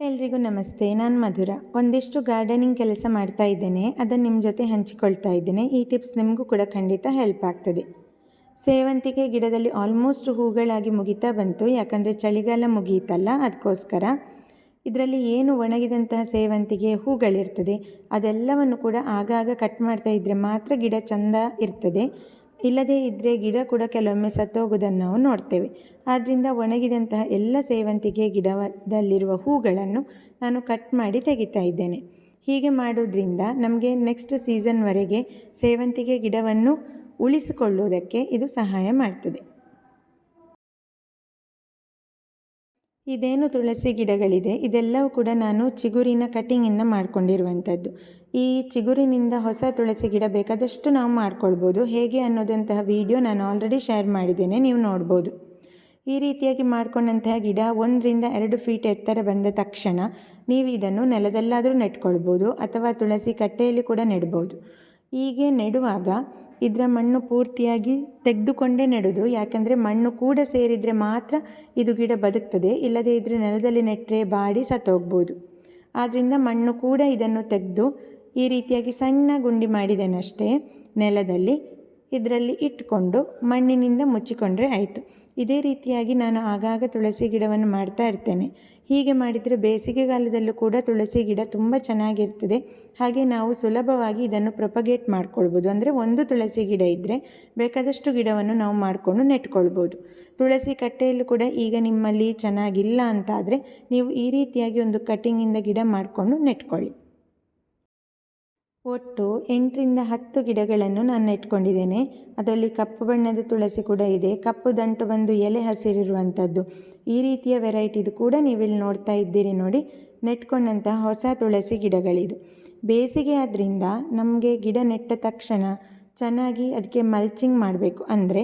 ಎಲ್ರಿಗೂ ನಮಸ್ತೆ. ನಾನು ಮಧುರ. ಒಂದಿಷ್ಟು ಗಾರ್ಡನಿಂಗ್ ಕೆಲಸ ಮಾಡ್ತಾ ಇದ್ದೇನೆ. ಅದನ್ನು ನಿಮ್ಮ ಜೊತೆ ಹಂಚಿಕೊಳ್ತಾ ಇದ್ದೇನೆ. ಈ ಟಿಪ್ಸ್ ನಿಮಗೂ ಕೂಡ ಖಂಡಿತ ಹೆಲ್ಪ್ ಆಗ್ತದೆ. ಸೇವಂತಿಗೆ ಗಿಡದಲ್ಲಿ ಆಲ್ಮೋಸ್ಟ್ ಹೂಗಳಾಗಿ ಮುಗಿತಾ ಬಂತು. ಯಾಕಂದರೆ ಚಳಿಗಾಲ ಮುಗಿಯಿತಲ್ಲ ಅದಕ್ಕೋಸ್ಕರ ಇದರಲ್ಲಿ ಏನು ಒಣಗಿದಂತಹ ಸೇವಂತಿಗೆ ಹೂಗಳಿರ್ತದೆ, ಅದೆಲ್ಲವನ್ನು ಕೂಡ ಆಗಾಗ ಕಟ್ ಮಾಡ್ತಾ ಇದ್ದರೆ ಮಾತ್ರ ಗಿಡ ಚಂದ ಇರ್ತದೆ. ಇಲ್ಲದೇ ಇದ್ದರೆ ಗಿಡ ಕೂಡ ಕೆಲವೊಮ್ಮೆ ಸತ್ತೋಗೋದನ್ನು ನಾವು ನೋಡ್ತೇವೆ. ಆದ್ದರಿಂದ ಒಣಗಿದಂತಹ ಎಲ್ಲ ಸೇವಂತಿಗೆ ಗಿಡದಲ್ಲಿರುವ ಹೂಗಳನ್ನು ನಾನು ಕಟ್ ಮಾಡಿ ತೆಗಿತಾ ಇದ್ದೇನೆ. ಹೀಗೆ ಮಾಡೋದ್ರಿಂದ ನಮಗೆ ನೆಕ್ಸ್ಟ್ ಸೀಸನ್ವರೆಗೆ ಸೇವಂತಿಗೆ ಗಿಡವನ್ನು ಉಳಿಸಿಕೊಳ್ಳುವುದಕ್ಕೆ ಇದು ಸಹಾಯ ಮಾಡ್ತದೆ. ಇದೇನು ತುಳಸಿ ಗಿಡಗಳಿದೆ? ಇದೆಲ್ಲವೂ ಕೂಡ ನಾನು ಚಿಗುರಿನ ಕಟಿಂಗಿಂದ ಮಾಡಿಕೊಂಡಿರುವಂಥದ್ದು. ಈ ಚಿಗುರಿನಿಂದ ಹೊಸ ತುಳಸಿ ಗಿಡ ಬೇಕಾದಷ್ಟು ನಾವು ಮಾಡ್ಕೊಳ್ಬೋದು. ಹೇಗೆ ಅನ್ನೋದಂತಹ ವಿಡಿಯೋ ನಾನು ಆಲ್ರೆಡಿ ಶೇರ್ ಮಾಡಿದ್ದೇನೆ, ನೀವು ನೋಡ್ಬೋದು. ಈ ರೀತಿಯಾಗಿ ಮಾಡ್ಕೊಂಡಂತಹ ಗಿಡ ಒಂದರಿಂದ ಎರಡು ಫೀಟ್ ಎತ್ತರ ಬಂದ ತಕ್ಷಣ ನೀವು ಇದನ್ನು ನೆಲದಲ್ಲಾದರೂ ನೆಟ್ಕೊಳ್ಬೋದು ಅಥವಾ ತುಳಸಿ ಕಟ್ಟೆಯಲ್ಲಿ ಕೂಡ ನೆಡ್ಬೋದು. ಹೀಗೆ ನೆಡುವಾಗ ಇದರ ಮಣ್ಣು ಪೂರ್ತಿಯಾಗಿ ತೆಗೆದುಕೊಂಡೇ ನೆಡೋದು. ಯಾಕಂದರೆ ಮಣ್ಣು ಕೂಡ ಸೇರಿದರೆ ಮಾತ್ರ ಇದು ಗಿಡ ಬದುಕ್ತದೆ. ಇಲ್ಲದೇ ಇದ್ದರೆ ನೆಲದಲ್ಲಿ ನೆಟ್ಟರೆ ಬಾಡಿ ಸತ್ತೋಗ್ಬೋದು. ಆದ್ದರಿಂದ ಮಣ್ಣು ಕೂಡ ಇದನ್ನು ತೆಗೆದು ಈ ರೀತಿಯಾಗಿ ಸಣ್ಣ ಗುಂಡಿ ಮಾಡಿದ್ದೇನಷ್ಟೇ ನೆಲದಲ್ಲಿ. ಇದರಲ್ಲಿ ಇಟ್ಟುಕೊಂಡು ಮಣ್ಣಿನಿಂದ ಮುಚ್ಚಿಕೊಂಡ್ರೆ ಆಯಿತು. ಇದೇ ರೀತಿಯಾಗಿ ನಾನು ಆಗಾಗ ತುಳಸಿ ಗಿಡವನ್ನು ಮಾಡ್ತಾ ಇರ್ತೇನೆ. ಹೀಗೆ ಮಾಡಿದರೆ ಬೇಸಿಗೆಗಾಲದಲ್ಲೂ ಕೂಡ ತುಳಸಿ ಗಿಡ ತುಂಬ ಚೆನ್ನಾಗಿರ್ತದೆ. ಹಾಗೆ ನಾವು ಸುಲಭವಾಗಿ ಇದನ್ನು ಪ್ರೊಪಗೇಟ್ ಮಾಡ್ಕೊಳ್ಬೋದು. ಅಂದರೆ ಒಂದು ತುಳಸಿ ಗಿಡ ಇದ್ದರೆ ಬೇಕಾದಷ್ಟು ಗಿಡವನ್ನು ನಾವು ಮಾಡಿಕೊಂಡು ನೆಟ್ಕೊಳ್ಬೋದು. ತುಳಸಿ ಕಟ್ಟೆಯಲ್ಲೂ ಕೂಡ ಈಗ ನಿಮ್ಮಲ್ಲಿ ಚೆನ್ನಾಗಿಲ್ಲ ಅಂತಾದರೆ ನೀವು ಈ ರೀತಿಯಾಗಿ ಒಂದು ಕಟ್ಟಿಂಗಿಂದ ಗಿಡ ಮಾಡಿಕೊಂಡು ನೆಟ್ಕೊಳ್ಳಿ. ಒಟ್ಟು ಎಂಟರಿಂದ ಹತ್ತು ಗಿಡಗಳನ್ನು ನಾನು ಇಟ್ಕೊಂಡಿದ್ದೇನೆ ಅದರಲ್ಲಿ ಕಪ್ಪು ಬಣ್ಣದ ತುಳಸಿ ಕೂಡ ಇದೆ. ಕಪ್ಪು ದಂಟು ಬಂದು ಎಲೆ ಹಸಿರಿರುವಂಥದ್ದು. ಈ ರೀತಿಯ ವೆರೈಟಿದು ಕೂಡ ನೀವಿಲ್ಲಿ ನೋಡ್ತಾ ಇದ್ದೀರಿ ನೋಡಿ. ನೆಟ್ಕೊಂಡಂತಹ ಹೊಸ ತುಳಸಿ ಗಿಡಗಳಿದು. ಬೇಸಿಗೆ ಆದ್ದರಿಂದ ನಮಗೆ ಗಿಡ ನೆಟ್ಟ ತಕ್ಷಣ ಚೆನ್ನಾಗಿ ಅದಕ್ಕೆ ಮಲ್ಚಿಂಗ್ ಮಾಡಬೇಕು. ಅಂದರೆ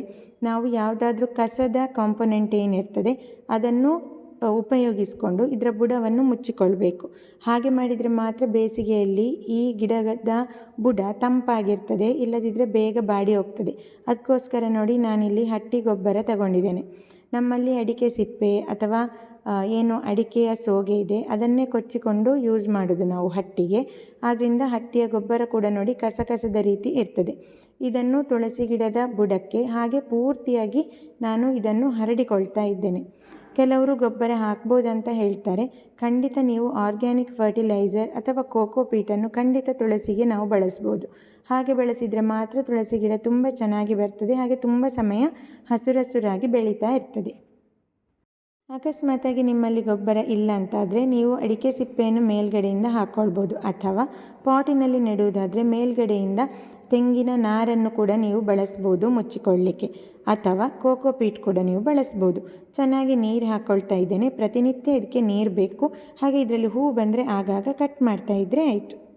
ನಾವು ಯಾವುದಾದ್ರೂ ಕಸದ ಕಾಂಪೊನೆಂಟ್ ಏನಿರ್ತದೆ, ಅದನ್ನು ಉಪಯೋಗಿಸಿಕೊಂಡು ಇದರ ಬುಡವನ್ನು ಮುಚ್ಚಿಕೊಳ್ಬೇಕು. ಹಾಗೆ ಮಾಡಿದರೆ ಮಾತ್ರ ಬೇಸಿಗೆಯಲ್ಲಿ ಈ ಗಿಡದ ಬುಡ ತಂಪಾಗಿರ್ತದೆ ಇಲ್ಲದಿದ್ದರೆ ಬೇಗ ಬಾಡಿ ಹೋಗ್ತದೆ. ಅದಕ್ಕೋಸ್ಕರ ನೋಡಿ ನಾನಿಲ್ಲಿ ಹಟ್ಟಿ ಗೊಬ್ಬರ ತಗೊಂಡಿದ್ದೇನೆ. ನಮ್ಮಲ್ಲಿ ಅಡಿಕೆ ಸಿಪ್ಪೆ ಅಥವಾ ಏನು ಅಡಿಕೆಯ ಸೋಗೆ ಇದೆ, ಅದನ್ನೇ ಕೊಚ್ಚಿಕೊಂಡು ಯೂಸ್ ಮಾಡೋದು ನಾವು ಹಟ್ಟಿಗೆ. ಆದ್ದರಿಂದ ಹಟ್ಟಿಯ ಗೊಬ್ಬರ ಕೂಡ ನೋಡಿ ಕಸಕಸದ ರೀತಿ ಇರ್ತದೆ. ಇದನ್ನು ತುಳಸಿ ಗಿಡದ ಬುಡಕ್ಕೆ ಹಾಗೆ ಪೂರ್ತಿಯಾಗಿ ನಾನು ಇದನ್ನು ಹರಡಿಕೊಳ್ತಾ ಇದ್ದೇನೆ. ಕೆಲವರು ಗೊಬ್ಬರ ಹಾಕ್ಬೋದಂತ ಹೇಳ್ತಾರೆ. ಖಂಡಿತ ನೀವು ಆರ್ಗ್ಯಾನಿಕ್ ಫರ್ಟಿಲೈಸರ್ ಅಥವಾ ಕೋಕೋ ಪೀಟನ್ನು ಖಂಡಿತ ತುಳಸಿಗೆ ನಾವು ಬಳಸ್ಬೋದು. ಹಾಗೆ ಬಳಸಿದರೆ ಮಾತ್ರ ತುಳಸಿ ಗಿಡ ತುಂಬ ಚೆನ್ನಾಗಿ ಬರ್ತದೆ, ಹಾಗೆ ತುಂಬ ಸಮಯ ಹಸುರಸುರಾಗಿ ಬೆಳೀತಾ ಇರ್ತದೆ. ಅಕಸ್ಮಾತಾಗಿ ನಿಮ್ಮಲ್ಲಿ ಗೊಬ್ಬರ ಇಲ್ಲ ಅಂತಾದರೆ ನೀವು ಅಡಿಕೆ ಸಿಪ್ಪೆಯನ್ನು ಮೇಲ್ಗಡೆಯಿಂದ ಹಾಕ್ಕೊಳ್ಬೋದು ಅಥವಾ ಪಾಟಿನಲ್ಲಿ ನೆಡುವುದಾದರೆ ಮೇಲ್ಗಡೆಯಿಂದ ತೆಂಗಿನ ನಾರನ್ನು ಕೂಡ ನೀವು ಬಳಸ್ಬೋದು ಮುಚ್ಚಿಕೊಳ್ಳಿಕ್ಕೆ. ಅಥವಾ ಕೋಕೋ ಪೀಟ್ ಕೂಡ ನೀವು ಬಳಸ್ಬೋದು. ಚೆನ್ನಾಗಿ ನೀರು ಹಾಕ್ಕೊಳ್ತಾ ಇದ್ದೇನೆ. ಪ್ರತಿನಿತ್ಯ ಇದಕ್ಕೆ ನೀರು ಬೇಕು. ಹಾಗೆ ಇದರಲ್ಲಿ ಹೂ ಬಂದರೆ ಆಗಾಗ ಕಟ್ ಮಾಡ್ತಾ ಇದ್ದರೆ ಆಯಿತು.